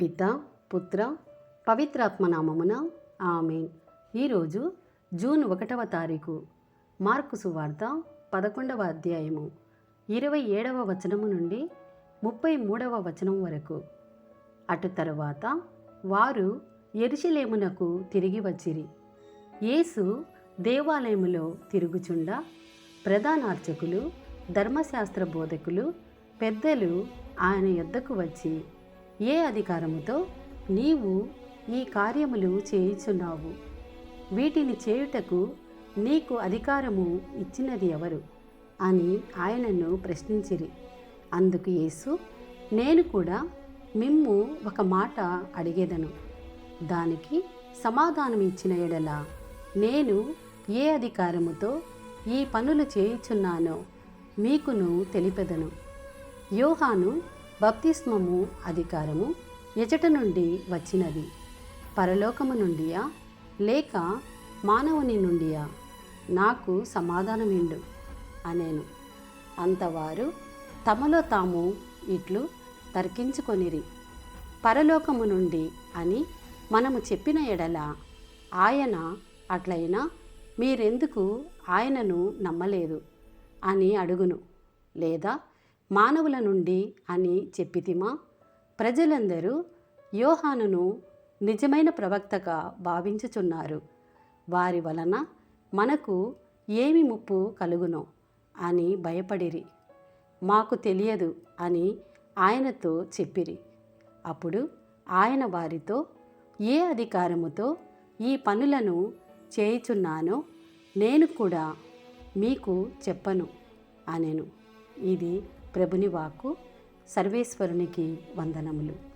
పిత పుత్ర పవిత్రాత్మ నామమున ఆమెన్. ఈరోజు జూన్ ఒకటవ తారీఖు మార్కు సువార్త పదకొండవ అధ్యాయము ఇరవై ఏడవ వచనము నుండి ముప్పై మూడవ వచనం వరకు. అటు తరువాత వారు ఎరుషలేమునకు తిరిగి వచ్చిరి. యేసు దేవాలయములో తిరుగుచుండా ప్రధానార్చకులు ధర్మశాస్త్ర బోధకులు పెద్దలు ఆయన యొద్దకు వచ్చి ఏ అధికారముతో నీవు ఈ కార్యములు చేయుచున్నావు? వీటిని చేయుటకు నీకు అధికారము ఇచ్చినది ఎవరు? అని ఆయనను ప్రశ్నించిరి. అందుకు యేసు నేను కూడా మిమ్ము ఒక మాట అడిగేదను. దానికి సమాధానం ఇచ్చిన ఎడల నేను ఏ అధికారముతో ఈ పనులు చేయుచున్నానో మీకును తెలిపెదను. యోహాను బప్తిస్మము అధికారము ఎచట నుండి వచ్చినది. పరలోకము నుండియా? లేక మానవుని నుండియా? నాకు సమాధానమిండు అనేను. అంతవారు తమలో తాము ఇట్లు తర్కించుకొనిరి. పరలోకము నుండి అని మనము చెప్పిన ఎడల ఆయన అట్లయినా మీరెందుకు ఆయనను నమ్మలేదు అని అడుగును. లేదా మానవుల నుండి అని చెప్పితిమా? ప్రజలందరూ యోహానును నిజమైన ప్రవక్తగా భావించుచున్నారు. వారి వలన మనకు ఏమి ముప్పు కలుగునో అని భయపడిరి. మాకు తెలియదు అని ఆయనతో చెప్పిరి. అప్పుడు ఆయన వారితో ఏ అధికారముతో ఈ పనులను చేయుచున్నానో నేను కూడా మీకు చెప్పను అనెను. ఇది ప్రభుని వాక్కు సర్వేశ్వరునికి వందనములు.